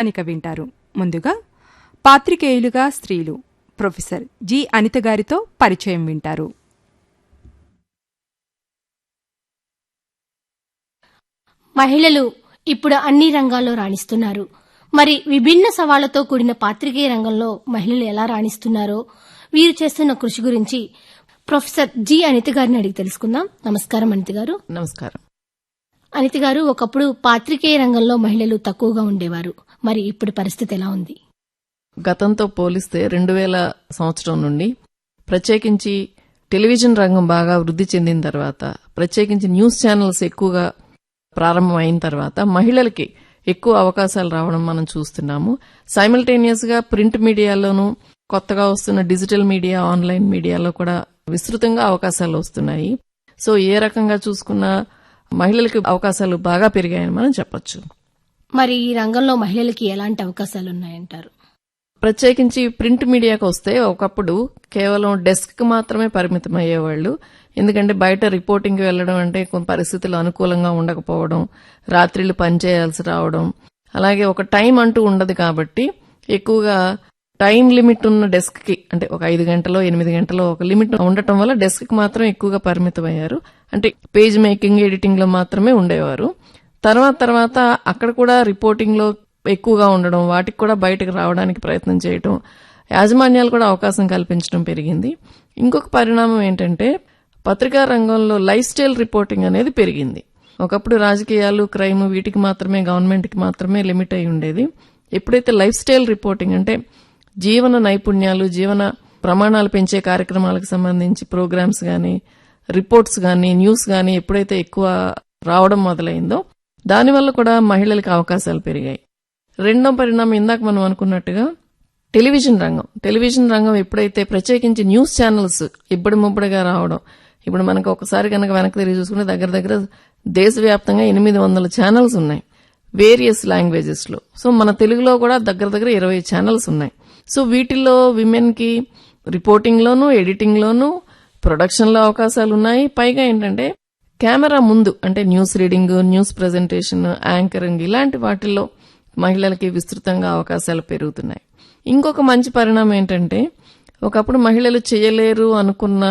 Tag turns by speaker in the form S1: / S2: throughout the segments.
S1: కనిక వింటారు. ముందుగా పాత్రికేయులుగా స్త్రీలు ప్రొఫెసర్ జి. అనిత గారితో పరిచయం వింటారు.
S2: మహిళలు ఇప్పుడు అన్ని రంగాల్లో రాణిస్తున్నారు. మరి విభిన్న సవాళ్ళతో కూడిన పాత్రికేయ రంగంలో మహిళలు ఎలా రాణిస్తున్నారో వీరు చేస్తున్న కృషి గురించి ప్రొఫెసర్ జి. అనిత గారిని అడిగి తెలుసుకుందాం. నమస్కారం అనిత గారు.
S3: నమస్కారం.
S2: అనిత గారు ఒకప్పుడు పాత్రికేయ రంగంలో మహిళలు తక్కువగా ఉండేవారు. మరి ఇప్పుడు పరిస్థితి ఎలా ఉంది?
S3: గతంతో పోలిస్తే రెండు వేల సంవత్సరం నుండి ప్రత్యేకించి టెలివిజన్ రంగం బాగా వృద్ధి చెందిన తర్వాత ప్రత్యేకించి న్యూస్ ఛానల్స్ ఎక్కువగా ప్రారంభమైన తర్వాత మహిళలకి ఎక్కువ అవకాశాలు రావడం మనం చూస్తున్నాము. సైమల్టేనియస్గా ప్రింట్ మీడియాలోనూ కొత్తగా వస్తున్న డిజిటల్ మీడియా ఆన్లైన్ మీడియాలో కూడా విస్తృతంగా అవకాశాలు వస్తున్నాయి. సో ఏ రకంగా చూసుకున్నా మహిళలకి అవకాశాలు బాగా పెరిగాయని మనం చెప్పొచ్చు.
S2: మరి ఈ రంగంలో మహిళలకి ఎలాంటి అవకాశాలు ఉన్నాయంటారు
S3: ప్రత్యేకించి ప్రింట్ మీడియాకు వస్తే ఒకప్పుడు కేవలం డెస్క్ మాత్రమే పరిమితం అయ్యేవాళ్ళు ఎందుకంటే బయట రిపోర్టింగ్కి వెళ్ళడం అంటే కొన్ని పరిస్థితులు అనుకూలంగా ఉండకపోవడం రాత్రిళ్ళు పనిచేయాల్సి రావడం. అలాగే ఒక టైం అంటూ ఉండదు కాబట్టి ఎక్కువగా టైం లిమిట్ ఉన్న డెస్క్కి అంటే ఒక ఐదు గంటలో ఎనిమిది గంటలో ఒక లిమిట్ ఉండటం వల్ల డెస్క్కి మాత్రం ఎక్కువగా పరిమితం అయ్యారు అంటే పేజ్ మేకింగ్ ఎడిటింగ్లో మాత్రమే ఉండేవారు. తర్వాత తర్వాత అక్కడ కూడా రిపోర్టింగ్లో ఎక్కువగా ఉండడం వాటికి కూడా బయటకు రావడానికి ప్రయత్నం చేయటం యాజమాన్యాలు కూడా అవకాశం కల్పించడం పెరిగింది. ఇంకొక పరిణామం ఏంటంటే పత్రికా రంగంలో లైఫ్ స్టైల్ రిపోర్టింగ్ అనేది పెరిగింది. ఒకప్పుడు రాజకీయాలు క్రైమ్ వీటికి మాత్రమే గవర్నమెంట్కి మాత్రమే లిమిట్ అయి ఉండేది. ఎప్పుడైతే లైఫ్ స్టైల్ రిపోర్టింగ్ అంటే జీవన నైపుణ్యాలు జీవన ప్రమాణాలు పెంచే కార్యక్రమాలకు సంబంధించి ప్రోగ్రామ్స్ కానీ రిపోర్ట్స్ కానీ న్యూస్ కానీ ఎప్పుడైతే ఎక్కువ రావడం మొదలైందో దానివల్ల కూడా మహిళలకు అవకాశాలు పెరిగాయి. రెండో పరిణామం ఇందాక మనం అనుకున్నట్టుగా టెలివిజన్ రంగం. టెలివిజన్ రంగం ఎప్పుడైతే ప్రత్యేకించి న్యూస్ ఛానల్స్ ఇబ్బడి ముబ్బడిగా రావడం ఇప్పుడు మనకు ఒకసారి కనుక వెనక్కి తిరిగి చూసుకుంటే దగ్గర దగ్గర దేశవ్యాప్తంగా ఎనిమిది వందల ఛానల్స్ ఉన్నాయి వేరియస్ లాంగ్వేజెస్లో సో మన తెలుగులో కూడా దగ్గర దగ్గర ఇరవై ఛానల్స్ ఉన్నాయి. సో వీటిల్లో విమెన్కి రిపోర్టింగ్లోనూ ఎడిటింగ్లోనూ ప్రొడక్షన్లో అవకాశాలు ఉన్నాయి పైగా ఏంటంటే కెమెరా ముందు అంటే news reading news presentation anchoring ఇలాంటి వాటిల్లో మహిళలకి విస్తృతంగా అవకాశాలు పెరుగుతున్నాయి. ఇంకొక మంచి పరిణామం ఏంటంటే ఒకప్పుడు మహిళలు చేయలేరు అనుకున్న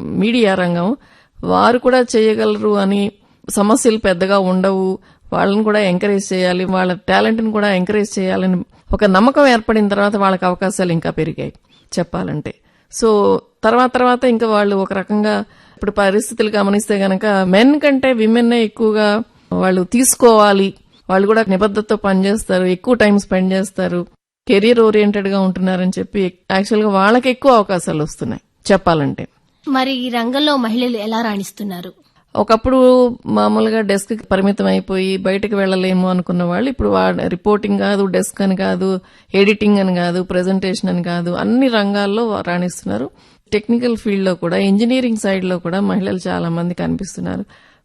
S3: మీడియా రంగం వారు కూడా చేయగలరు అని సమస్యలు పెద్దగా ఉండవు. వాళ్ళని కూడా ఎంకరేజ్ చేయాలి వాళ్ళ టాలెంట్ని కూడా ఎంకరేజ్ చేయాలని ఒక నమ్మకం ఏర్పడిన తర్వాత వాళ్ళకి అవకాశాలు ఇంకా పెరిగాయి చెప్పాలంటే. సో తర్వాత తర్వాత ఇంకా వాళ్ళు ఒక రకంగా ఇప్పుడు పరిస్థితులు గమనిస్తే గనక మెన్ కంటే విమెన్ ఎక్కువగా వాళ్ళు తీసుకోవాలి. వాళ్ళు కూడా నిబద్ధతతో పనిచేస్తారు. ఎక్కువ టైం స్పెండ్ చేస్తారు. కెరీర్ ఓరియంటెడ్గా ఉంటున్నారని చెప్పి యాక్చువల్గా వాళ్ళకి ఎక్కువ అవకాశాలు వస్తున్నాయి. చెప్పాలంటే.
S2: మరి ఈ రంగంలో మహిళలు ఎలా రాణిస్తున్నారు?
S3: ఒకప్పుడు మామూలుగా డెస్క్ పరిమితం అయిపోయి బయటకు వెళ్ళలేము అనుకున్న వాళ్ళు ఇప్పుడు రిపోర్టింగ్ కాదు డెస్క్ అని కాదు ఎడిటింగ్ అని కాదు ప్రెజెంటేషన్ అని కాదు అన్ని రంగాల్లో రాణిస్తున్నారు. టెక్నికల్ ఫీల్డ్లో కూడా ఇంజనీరింగ్ సైడ్లో కూడా మహిళలు చాలా మంది కనిపిస్తున్నారు.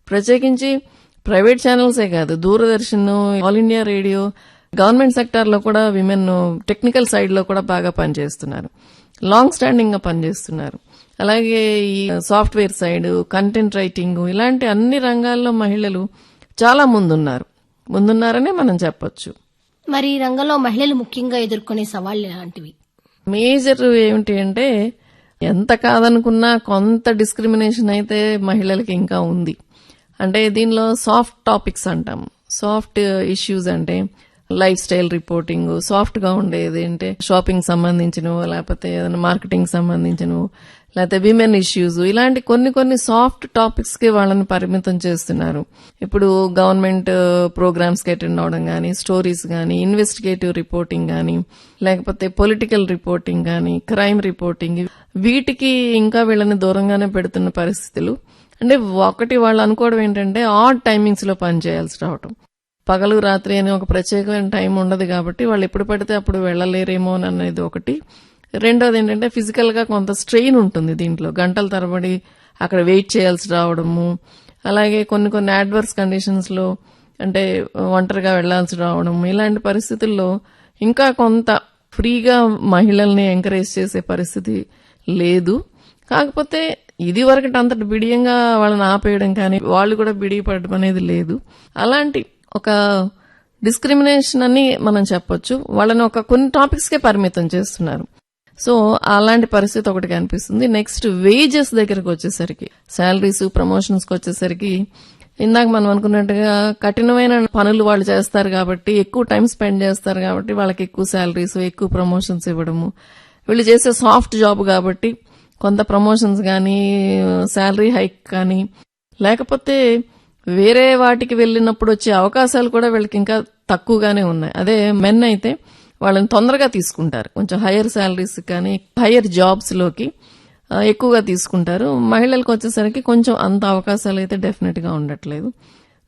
S3: ప్రత్యేకించి ప్రైవేట్ ఛానల్సే కాదు Doordarshan All India Radio government సెక్టార్లో కూడా విమెన్ టెక్నికల్ సైడ్లో కూడా బాగా పనిచేస్తున్నారు. లాంగ్ స్టాండింగ్గా పనిచేస్తున్నారు. అలాగే ఈ సాఫ్ట్వేర్ సైడ్ కంటెంట్ రైటింగ్ ఇలాంటి అన్ని రంగాల్లో మహిళలు చాలా ముందున్నారు. ముందున్నారనే మనం చెప్పొచ్చు.
S2: మరి ఈ రంగంలో మహిళలు ముఖ్యంగా ఎదుర్కొనే సవాళ్ళు ఎలాంటివి?
S3: మేజర్ ఏమిటి అంటే ఎంత కాదనుకున్నా కొంత డిస్క్రిమినేషన్ అయితే మహిళలకి ఇంకా ఉంది. అంటే దీనిలో సాఫ్ట్ టాపిక్స్ అంటాం. సాఫ్ట్ ఇష్యూస్ అంటే లైఫ్ స్టైల్ రిపోర్టింగ్ సాఫ్ట్గా ఉండేది అంటే షాపింగ్ సంబంధించినవో లేకపోతే ఏదైనా మార్కెటింగ్ సంబంధించినవో లేకపోతే విమెన్ ఇష్యూస్ ఇలాంటి కొన్ని కొన్ని సాఫ్ట్ టాపిక్స్కి వాళ్ళని పరిమితం చేస్తున్నారు. ఇప్పుడు గవర్నమెంట్ ప్రోగ్రామ్స్ uh, కి అటెండ్ అవడం కానీ స్టోరీస్ కానీ ఇన్వెస్టిగేటివ్ రిపోర్టింగ్ కానీ లేకపోతే పొలిటికల్ రిపోర్టింగ్ కానీ క్రైమ్ రిపోర్టింగ్ వీటికి ఇంకా వీళ్ళని దూరంగానే పెడుతున్న పరిస్థితులు. అంటే ఒకటి వాళ్ళు అనుకోవడం ఏంటంటే ఆడ్ టైమింగ్స్లో పనిచేయాల్సి రావటం. పగలు రాత్రి అని ఒక ప్రత్యేకమైన టైం ఉండదు కాబట్టి వాళ్ళు ఎప్పుడు పడితే అప్పుడు వెళ్ళలేరేమో అని అనేది ఒకటి. రెండోది ఏంటంటే ఫిజికల్గా కొంత స్ట్రెయిన్ ఉంటుంది దీంట్లో. గంటల తరబడి అక్కడ వెయిట్ చేయాల్సి రావడము. అలాగే కొన్ని కొన్ని యాడ్వర్స్ కండిషన్స్లో అంటే ఒంటరిగా వెళ్ళాల్సి రావడం ఇలాంటి పరిస్థితుల్లో ఇంకా కొంత ఫ్రీగా మహిళల్ని ఎంకరేజ్ చేసే పరిస్థితి లేదు. కాకపోతే ఇది వరకటి అంతటి బిడియంగా వాళ్ళని ఆపేయడం కానీ వాళ్ళు కూడా బిడియపడడం అనేది లేదు. అలాంటి ఒక డిస్క్రిమినేషన్ అని మనం చెప్పొచ్చు. వాళ్ళని ఒక కొన్ని టాపిక్స్కే పరిమితం చేస్తున్నారు. సో అలాంటి పరిస్థితి ఒకటి కనిపిస్తుంది. నెక్స్ట్ వేజెస్ దగ్గరకు వచ్చేసరికి శాలరీస్ ప్రమోషన్స్కి వచ్చేసరికి ఇందాక మనం అనుకున్నట్టుగా కఠినమైన పనులు వాళ్ళు చేస్తారు కాబట్టి ఎక్కువ టైం స్పెండ్ చేస్తారు కాబట్టి వాళ్ళకి ఎక్కువ శాలరీస్ ఎక్కువ ప్రమోషన్స్ ఇవ్వడము. వీళ్ళు చేసే సాఫ్ట్ జాబ్ కాబట్టి కొంత ప్రమోషన్స్ కానీ శాలరీ హైక్ కానీ లేకపోతే వేరే వాటికి వెళ్ళినప్పుడు వచ్చే అవకాశాలు కూడా వీళ్ళకి ఇంకా తక్కువగానే ఉన్నాయి. అదే మెన్ అయితే వాళ్ళని తొందరగా తీసుకుంటారు. కొంచెం హైయర్ శాలరీస్ కానీ హైయర్ జాబ్స్లోకి ఎక్కువగా తీసుకుంటారు. మహిళలకు వచ్చేసరికి కొంచెం అంత అవకాశాలు అయితే డెఫినెట్గా ఉండట్లేదు.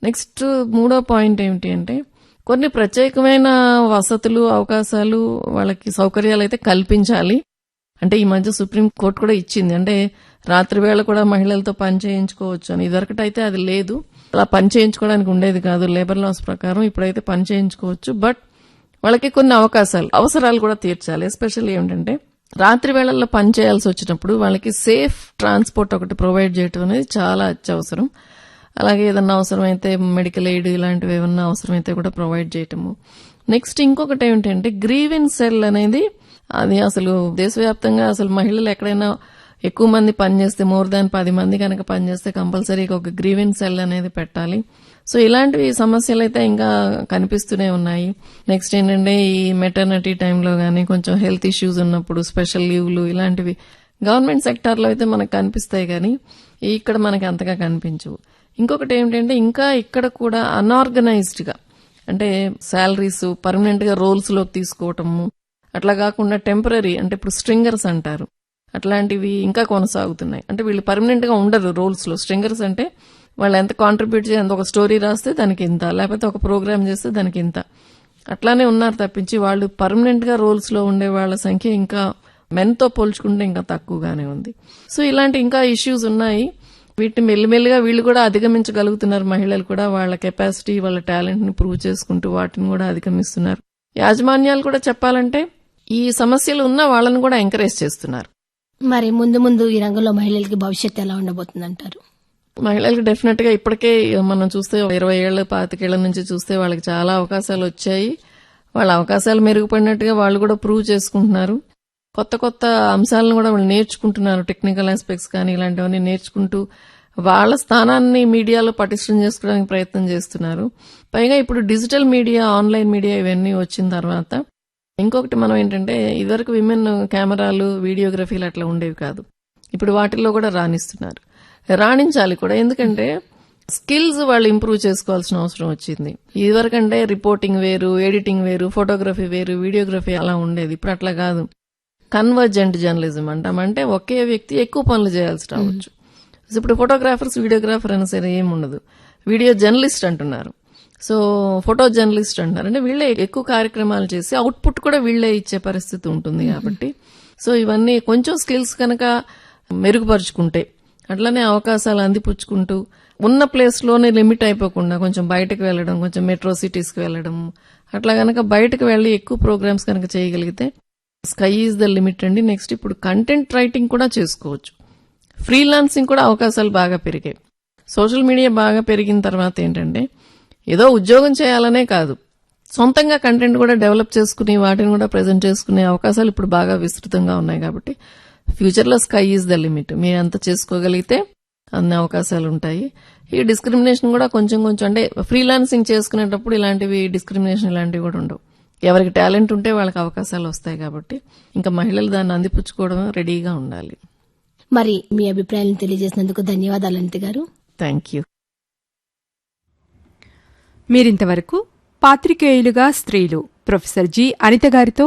S3: నెక్స్ట్ మూడో పాయింట్ ఏమిటి అంటే కొన్ని ప్రత్యేకమైన వసతులు అవకాశాలు వాళ్ళకి సౌకర్యాలు అయితే కల్పించాలి. అంటే ఈ మధ్య సుప్రీం కోర్టు కూడా ఇచ్చింది. అంటే రాత్రి వేళ కూడా మహిళలతో పని చేయించుకోవచ్చు అని. ఇదివరకటైతే అది లేదు. అలా పని చేయించుకోవడానికి ఉండేది కాదు లేబర్ లాస్ ప్రకారం ఇప్పుడైతే పని చేయించుకోవచ్చు. బట్ వాళ్ళకి కొన్ని అవకాశాలు అవసరాలు కూడా తీర్చాలి. ఎస్పెషల్లీ ఏమిటంటే రాత్రి వేళల్లో పని చేయాల్సి వచ్చినప్పుడు వాళ్ళకి సేఫ్ ట్రాన్స్పోర్ట్ ఒకటి ప్రొవైడ్ చేయటం అనేది చాలా అత్యవసరం. అలాగే ఏదన్నా అవసరమైతే మెడికల్ ఎయిడ్ ఇలాంటివి ఏమన్నా అవసరమైతే కూడా ప్రొవైడ్ చేయటము. నెక్స్ట్ ఇంకొకటి ఏమిటంటే గ్రీవెన్ సెల్ అనేది అది అసలు దేశవ్యాప్తంగా అసలు మహిళలు ఎక్కడైనా ఎక్కువ మంది పనిచేస్తే మోర్ దాన్ పది మంది కనుక పనిచేస్తే కంపల్సరీగా ఒక గ్రీవెన్ సెల్ అనేది పెట్టాలి. సో ఇలాంటివి సమస్యలు అయితే ఇంకా కనిపిస్తూనే ఉన్నాయి. నెక్స్ట్ ఏంటంటే ఈ మెటర్నిటీ టైంలో కానీ కొంచెం హెల్త్ ఇష్యూస్ ఉన్నప్పుడు స్పెషల్ లీవ్లు ఇలాంటివి గవర్నమెంట్ సెక్టార్లో అయితే మనకు కనిపిస్తాయి కానీ ఇక్కడ మనకి అంతగా కనిపించవు. ఇంకొకటి ఏంటంటే ఇంకా ఇక్కడ కూడా అన్ఆర్గనైజ్డ్గా అంటే శాలరీస్ పర్మనెంట్గా రోల్స్లోకి తీసుకోవటము అట్లా కాకుండా టెంపరీ అంటే ఇప్పుడు స్ట్రింగర్స్ అంటారు. అట్లాంటివి ఇంకా కొనసాగుతున్నాయి. అంటే వీళ్ళు పర్మనెంట్గా ఉండరు రోల్స్లో స్ట్రింగర్స్ అంటే వాళ్ళు ఎంత కాంట్రిబ్యూట్ చేసి ఒక స్టోరీ రాస్తే దానికి ఇంత లేకపోతే ఒక ప్రోగ్రామ్ చేస్తే దానికి ఇంత. అట్లానే ఉన్నారు తప్పించి వాళ్ళు పర్మనెంట్గా రోల్స్లో ఉండే వాళ్ళ సంఖ్య ఇంకా మెన్తో పోల్చుకుంటే ఇంకా తక్కువగానే ఉంది. సో ఇలాంటి ఇంకా ఇష్యూస్ ఉన్నాయి. వీటిని మెల్లిమెల్లిగా వీళ్ళు కూడా అధిగమించగలుగుతున్నారు మహిళలు కూడా. వాళ్ళ కెపాసిటీ వాళ్ళ టాలెంట్ని ప్రూవ్ చేసుకుంటూ వాటిని కూడా అధిగమిస్తున్నారు. యాజమాన్యాలు కూడా చెప్పాలంటే ఈ సమస్యలు ఉన్న వాళ్ళని కూడా ఎంకరేజ్ చేస్తున్నారు.
S2: మరి ముందు ముందు ఈ రంగంలో మహిళలకి భవిష్యత్తు ఎలా ఉండబోతుందంటారు?
S3: మహిళలకు డెఫినెట్గా ఇప్పటికే మనం చూస్తే ఇరవై ఏళ్ళ పాతికేళ్ళ నుంచి చూస్తే వాళ్ళకి చాలా అవకాశాలు వచ్చాయి. వాళ్ళ అవకాశాలు మెరుగుపడినట్టుగా వాళ్ళు కూడా ప్రూవ్ చేసుకుంటున్నారు. కొత్త కొత్త అంశాలను కూడా వాళ్ళు నేర్చుకుంటున్నారు. టెక్నికల్ ఆస్పెక్ట్స్ కానీ ఇలాంటివన్నీ నేర్చుకుంటూ వాళ్ళ స్థానాన్ని మీడియాలో పటిష్టం చేసుకోవడానికి ప్రయత్నం చేస్తున్నారు. పైగా ఇప్పుడు డిజిటల్ మీడియా ఆన్లైన్ మీడియా ఇవన్నీ వచ్చిన తర్వాత ఇంకొకటి మనం ఏంటంటే ఇదివరకు విమెన్ కెమెరాలు వీడియోగ్రఫీలు అట్లా ఉండేవి కాదు. ఇప్పుడు వాటిల్లో కూడా రాణిస్తున్నారు. రాణించాలి కూడా. ఎందుకంటే స్కిల్స్ వాళ్ళు ఇంప్రూవ్ చేసుకోవాల్సిన అవసరం వచ్చింది. ఇదివరకంటే రిపోర్టింగ్ వేరు ఎడిటింగ్ వేరు ఫోటోగ్రఫీ వేరు వీడియోగ్రఫీ అలా ఉండేది. ఇప్పుడు అట్లా కాదు. కన్వర్జెంట్ జర్నలిజం అంటాం. అంటే ఒకే వ్యక్తి ఎక్కువ పనులు చేయాల్సి రావచ్చు. ఇప్పుడు ఫోటోగ్రాఫర్స్ వీడియోగ్రాఫర్ అయినా సరే ఏమి ఉండదు. వీడియో జర్నలిస్ట్ అంటున్నారు. సో ఫోటో జర్నలిస్ట్ అంటున్నారు అంటే వీళ్ళే ఎక్కువ కార్యక్రమాలు చేసి అవుట్పుట్ కూడా వీళ్ళే ఇచ్చే పరిస్థితి ఉంటుంది కాబట్టి. సో ఇవన్నీ కొంచెం స్కిల్స్ కనుక మెరుగుపరుచుకుంటే అట్లనే అవకాశాలు అందిపుచ్చుకుంటూ ఉన్న ప్లేస్లోనే లిమిట్ అయిపోకుండా కొంచెం బయటకు వెళ్ళడం కొంచెం మెట్రో సిటీస్కి వెళ్ళడం అట్లా గనక బయటకు వెళ్ళి ఎక్కువ ప్రోగ్రామ్స్ కనుక చేయగలిగితే స్కై ఈజ్ ద లిమిట్ అండి. నెక్స్ట్ ఇప్పుడు కంటెంట్ రైటింగ్ కూడా చేసుకోవచ్చు. ఫ్రీలాన్సింగ్ కూడా అవకాశాలు బాగా పెరిగాయి. సోషల్ మీడియా బాగా పెరిగిన తర్వాత ఏంటంటే ఏదో ఉద్యోగం చేయాలనే కాదు. సొంతంగా కంటెంట్ కూడా డెవలప్ చేసుకుని వాటిని కూడా ప్రజెంట్ చేసుకునే అవకాశాలు ఇప్పుడు బాగా విస్తృతంగా ఉన్నాయి కాబట్టి ఫ్యూచర్లో స్కై ఈజ్ ద లిమిట్ మీరు ఎంత చేసుకోగలిగితే అన్ని అవకాశాలు ఉంటాయి. ఈ డిస్క్రిమినేషన్ కూడా కొంచెం కొంచెం అంటే ఫ్రీలాన్సింగ్ చేసుకునేటప్పుడు ఇలాంటివి డిస్క్రిమినేషన్ ఇలాంటివి కూడా ఉండవు. ఎవరికి టాలెంట్ ఉంటే వాళ్ళకి అవకాశాలు వస్తాయి కాబట్టి ఇంకా మహిళలు దాన్ని అందిపుచ్చుకోవడం రెడీగా ఉండాలి.
S2: మరి మీ అభిప్రాయాలను తెలియజేసినందుకు ధన్యవాదాలు అనిత గారు.
S3: థ్యాంక్ యూ
S1: మీరింతవరకు పాత్రికేయులుగా స్త్రీలు ప్రొఫెసర్ జి అనిత గారితో